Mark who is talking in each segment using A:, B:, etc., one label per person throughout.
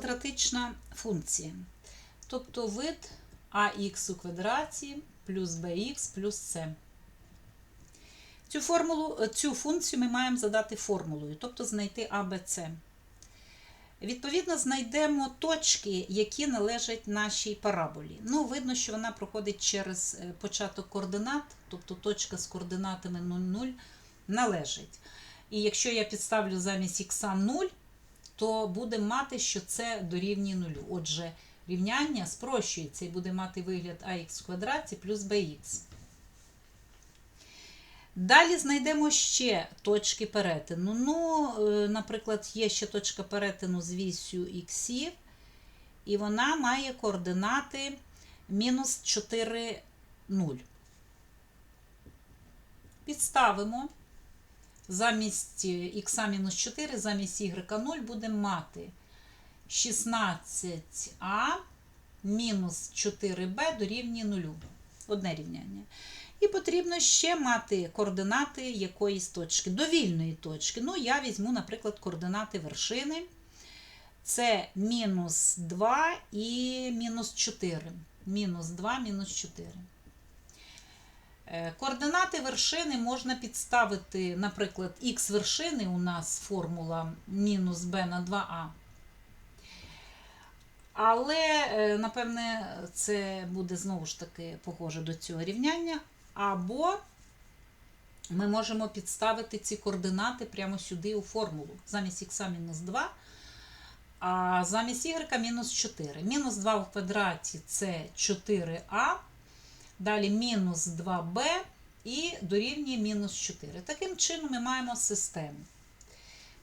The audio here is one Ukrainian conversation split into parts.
A: квадратична функція. Тобто вид ax у квадраті плюс bx плюс c. Цю, формулу, цю функцію ми маємо задати формулою, тобто знайти С. Відповідно, знайдемо точки, які належать нашій параболі. Ну, видно, що вона проходить через е, початок координат, тобто точка з координатами 0, 0 належить. І якщо я підставлю замість х 0, то будемо мати, що це дорівнює 0. Отже, рівняння спрощується і буде мати вигляд ax в квадраті плюс bx. Далі знайдемо ще точки перетину. Ну, е, наприклад, є ще точка перетину з вісю х, і вона має координати мінус 4, 0. Підставимо. Замість х мінус 4, замість y 0 будемо мати 16а мінус 4b дорівнює 0. Одне рівняння. І потрібно ще мати координати якоїсь точки, довільної точки. Ну, я візьму, наприклад, координати вершини. Це мінус 2 і мінус 4. Мінус 2, мінус 4. Е, координати вершини можна підставити, наприклад, х вершини у нас формула мінус b на 2а. Але, е, напевне, це буде знову ж таки похоже до цього рівняння. Або ми можемо підставити ці координати прямо сюди у формулу. Замість х мінус 2, а замість y мінус 4. Мінус 2 в квадраті це 4а. Далі мінус 2b і дорівнює мінус 4. Таким чином ми маємо систему.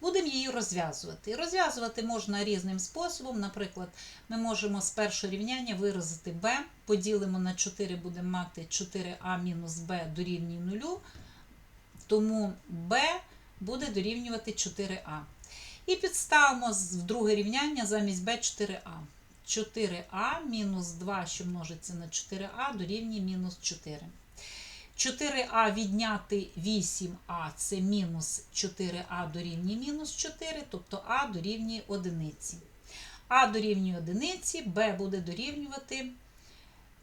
A: Будемо її розв'язувати. Розв'язувати можна різним способом. Наприклад, ми можемо з першого рівняння виразити b, поділимо на 4, будемо мати 4а мінус b дорівнює 0, тому b буде дорівнювати 4а. І підставимо в друге рівняння замість b 4а. 4а мінус 2, що множиться на 4а, дорівнює мінус 4. 4а відняти 8а це мінус 4а дорівнює мінус 4, тобто а дорівнює 1. А дорівнює 1, b буде дорівнювати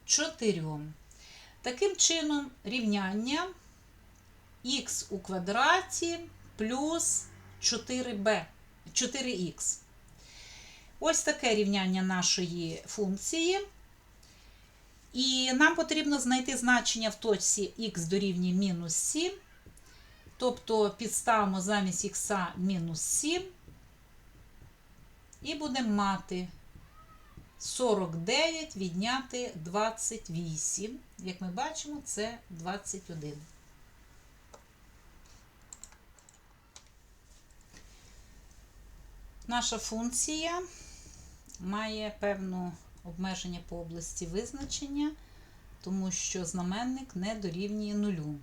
A: 4. Таким чином, рівняння х у квадраті плюс 4b, 4х. Ось таке рівняння нашої функції. І нам потрібно знайти значення в точці х дорівнює мінус 7. Тобто підставимо замість х мінус 7. І будемо мати 49 відняти 28. Як ми бачимо, це 21. Наша функція має певну обмеження по області визначення, тому що знаменник не дорівнює нулю.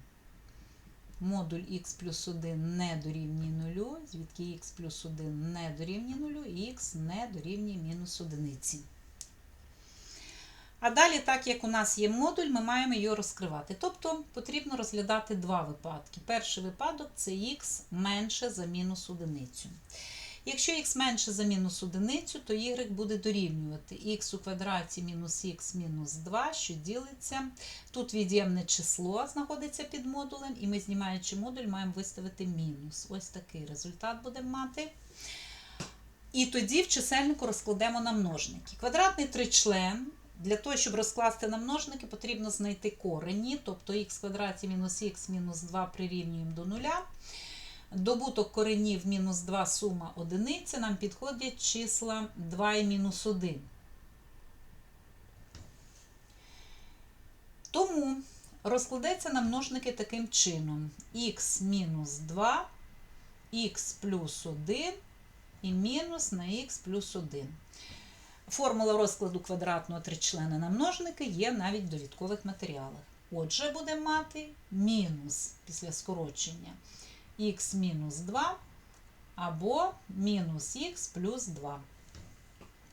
A: Модуль х плюс 1 не дорівнює нулю, звідки х плюс 1 не дорівнює нулю, і х не дорівнює мінус одиниці. А далі, так як у нас є модуль, ми маємо його розкривати. Тобто потрібно розглядати два випадки. Перший випадок це х менше за мінус одиницю. Якщо х менше за мінус одиницю, то y буде дорівнювати х у квадраті мінус х мінус 2, що ділиться. Тут від'ємне число знаходиться під модулем, і ми, знімаючи модуль, маємо виставити мінус. Ось такий результат будемо мати. І тоді в чисельнику розкладемо на множники. Квадратний тричлен. Для того, щоб розкласти на множники, потрібно знайти корені, тобто х квадраті мінус х мінус 2 прирівнюємо до нуля. Добуток коренів мінус 2 сума одиниця, нам підходять числа 2 і мінус 1. Тому розкладеться на множники таким чином: х мінус 2, х плюс 1 і мінус на х плюс 1. Формула розкладу квадратного тричлена на множники є навіть в довідкових матеріалах. Отже, будемо мати мінус після скорочення х мінус 2 або мінус х плюс 2.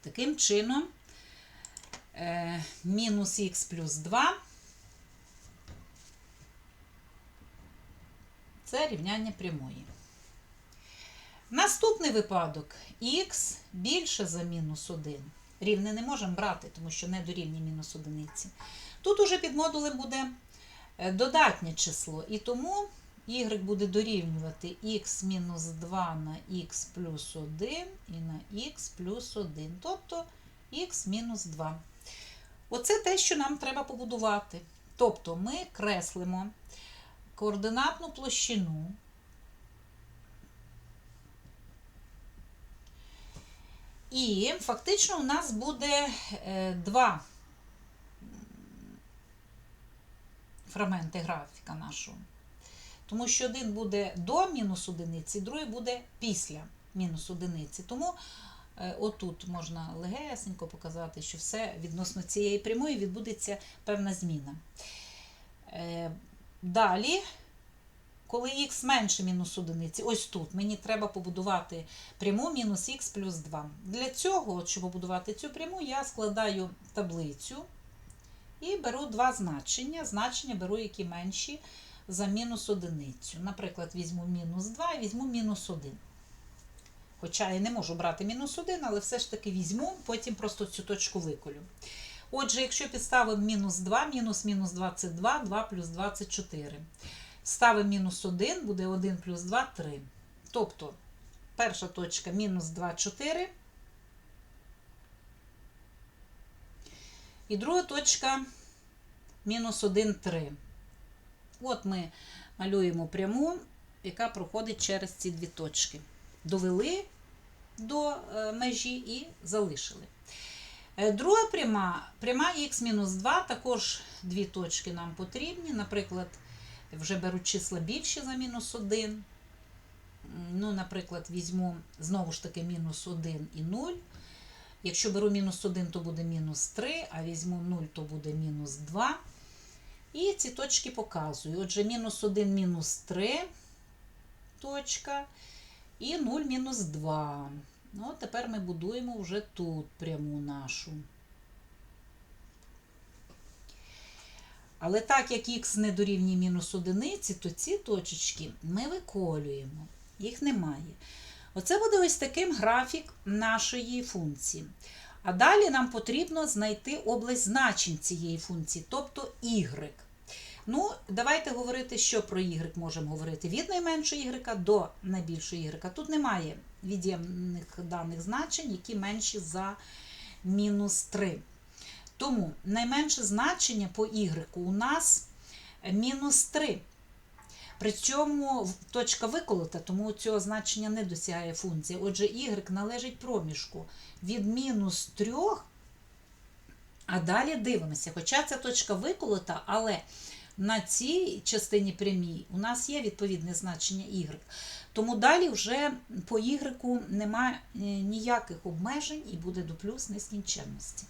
A: Таким чином, е, мінус х плюс 2 це рівняння прямої. Наступний випадок х більше за мінус 1. Рівне не можемо брати, тому що не дорівнює мінус одиниці. Тут уже під модулем буде е, додатнє число, і тому y буде дорівнювати х мінус 2 на х плюс 1 і на х плюс 1, тобто х мінус 2. Оце те, що нам треба побудувати. Тобто ми креслимо координатну площину. І фактично у нас буде е, два фрагменти графіка нашого. Тому що один буде до мінус одиниці, другий буде після мінус одиниці. Тому е, отут можна легесенько показати, що все відносно цієї прямої відбудеться певна зміна. Е, Далі, коли х менше мінус одиниці, ось тут мені треба побудувати пряму мінус х плюс 2. Для цього, щоб побудувати цю пряму, я складаю таблицю і беру два значення. Значення беру, які менші за мінус одиницю. Наприклад, візьму мінус 2 і візьму мінус 1. Хоча я не можу брати мінус 1, але все ж таки візьму, потім просто цю точку виколю. Отже, якщо підставимо мінус 2, мінус мінус 22, 2 плюс 24. Ставимо мінус 1, буде 1 плюс 2 3. Тобто, перша точка мінус 2, 4. І друга точка мінус 1, 3. От ми малюємо пряму, яка проходить через ці дві точки. Довели до е, межі і залишили. Е, Друга пряма, пряма х-2, також дві точки нам потрібні. Наприклад, вже беру числа більші за мінус 1. Ну, Наприклад, візьму знову ж таки мінус 1 і 0. Якщо беру мінус 1, то буде мінус 3, а візьму 0, то буде мінус 2. І ці точки показую. Отже, мінус 1, мінус 3 точка. І 0 мінус 2. Ну, от тепер ми будуємо вже тут пряму нашу. Але так як х не дорівнює мінус одиниці, то ці точечки ми виколюємо. Їх немає. Оце буде ось таким графік нашої функції. А далі нам потрібно знайти область значень цієї функції, тобто y. Ну, давайте говорити, що про y можемо говорити. Від найменшого y до найбільшого y. Тут немає від'ємних даних значень, які менші за мінус 3. Тому найменше значення по y у нас мінус 3. При цьому точка виколота, тому цього значення не досягає функція. Отже, y належить проміжку від мінус 3, а далі дивимося. Хоча ця точка виколота, але на цій частині прямій у нас є відповідне значення y. Тому далі вже по y немає ніяких обмежень і буде до плюс нескінченності.